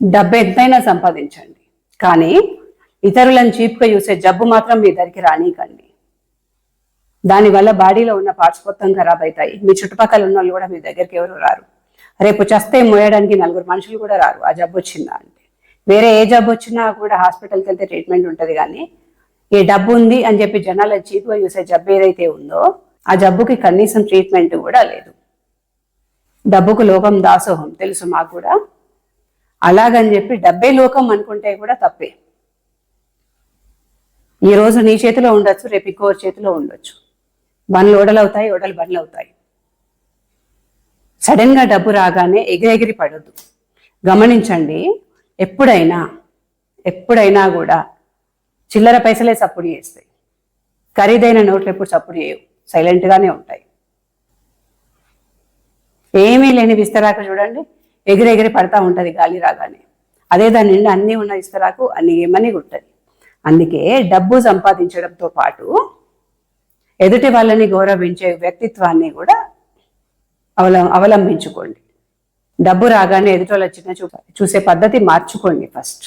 డబ్బు ఎంతైనా సంపాదించండి. కానీ ఇతరులను చీప్గా చూసే జబ్బు మాత్రం మీ దగ్గరికి రానీకండి. దానివల్ల బాడీలో ఉన్న పార్ట్స్ మొత్తం ఖరాబ్ అవుతాయి మీ చుట్టుపక్కల ఉన్న వాళ్ళు కూడా మీ దగ్గరికి ఎవరు రారు. రేపు చస్తే మోయడానికి నలుగురు మనుషులు కూడా రారు. ఆ జబ్బు వచ్చిందా అంటే. వేరే ఏ జబ్బు వచ్చినా కూడా హాస్పిటల్కి వెళ్తే ట్రీట్మెంట్ ఉంటుంది కానీ ఈ డబ్బు ఉంది అని చెప్పి జనాలు చీప్గా చూసే జబ్బు ఏదైతే ఉందో ఆ జబ్బుకి కనీసం ట్రీట్మెంట్ కూడా లేదు. డబ్బుకు లోకం దాసోహం. తెలుసు మాకు కూడా. అలాగని చెప్పి డబ్బే లోకం అనుకుంటే కూడా తప్పే. ఈ రోజు నీ చేతిలో ఉండొచ్చు రేపు ఇంకో చేతిలో ఉండొచ్చు. బండ్లు ఓడలు అవుతాయి ఓడలు బండ్లు అవుతాయి సడన్గా డబ్బు రాగానే ఎగిరెగిరి పడద్దు. గమనించండి ఎప్పుడైనా ఎప్పుడైనా కూడా చిల్లర పైసలే సప్పుడు చేస్తాయి. ఖరీదైన నోట్లు ఎప్పుడు సప్పుడు చేయవు. సైలెంట్గానే ఉంటాయి. ఏమీ లేని విస్తరాకు చూడండి. ఎగిరెగిరి పడతా ఉంటుంది గాలి రాగానే. అదే దాని నిండా అన్నీ ఉన్న ఇస్తరాకు అన్ని ఏమని ఉంటుంది అందుకే డబ్బు సంపాదించడంతో పాటు ఎదుటి వాళ్ళని గౌరవించే వ్యక్తిత్వాన్ని కూడా అవల అవలంబించుకోండి. డబ్బు రాగానే ఎదుటి వాళ్ళ చిన్న చూ చూసే పద్ధతి మార్చుకోండి ఫస్ట్.